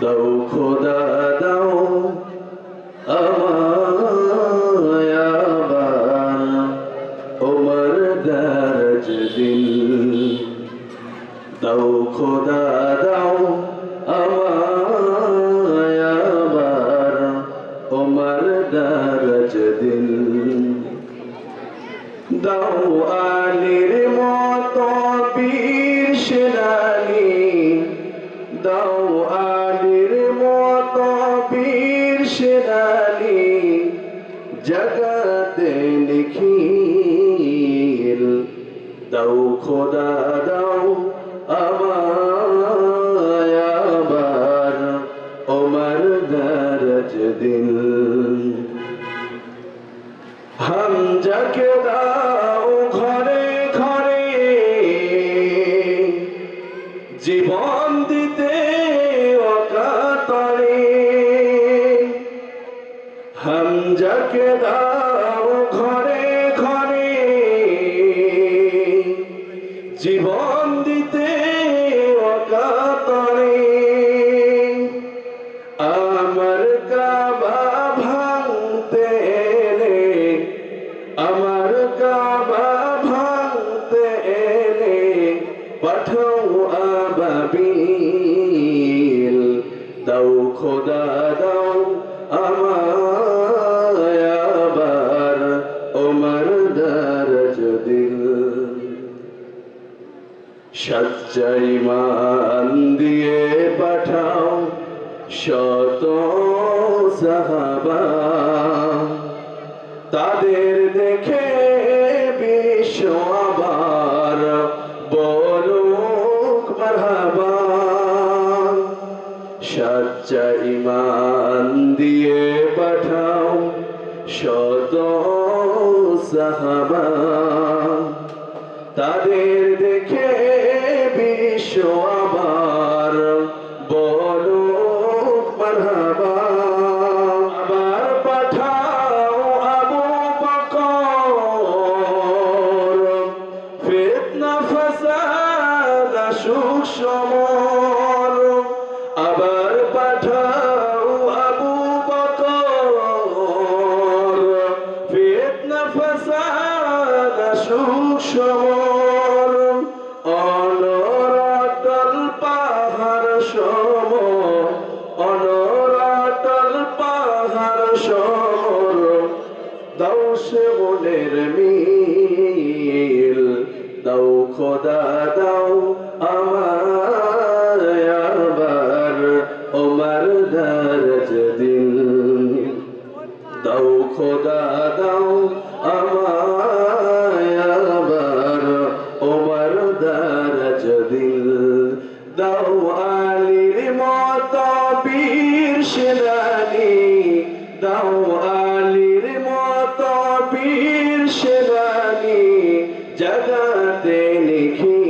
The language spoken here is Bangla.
দাও, খোদা দাও আমায় আবার। ওমর দরজ দিল। দাও, খোদা দাও আমায় আবার। ওমর দরজ দিল। দাও আলীর মতো বীর সেনানি। আলীর জগতে নিখিল দাও খোদা, দাও আমায় আবার ওমর দরজ দিল। হামজাকে দাও ঘরে ঘরে, জীবন দিতে হামজাকে দাও ঘরে ঘরে, জীবন দিতে অকাতরে। আমার কাবা ভাঙতে এলে, আমার কাবা ভাঙতে এলে, পাঠাও আবাবিল, দাও খোদা, দাও সচ্চাই মান দিয়ে পাঠাও শত সাহাবা। তাদের দেখে বিশ্ব আবার বলুক মারহাবা। সচ্চা ইমান দিয়ে পাঠাও শত সাহাবা। তাদের দেখে বিশ্ব আবার বলো মারহাবা, আবার পাঠাও আবু বকর। ফিতনা, ফাসাদ, সুখ, সমর। আবার পাঠাও আবু বকর। ফিতনা, ফাসাদ, সুখ, সমর। সম অনরাতল পাহাড় সমর দাও সে মনের মিল দাও খোদা দাও আমার আবার ওমর দরজ দিল দাও খোদা দাও আমায় আবার ওমর দরজ দিল দাও জগতে নিখিল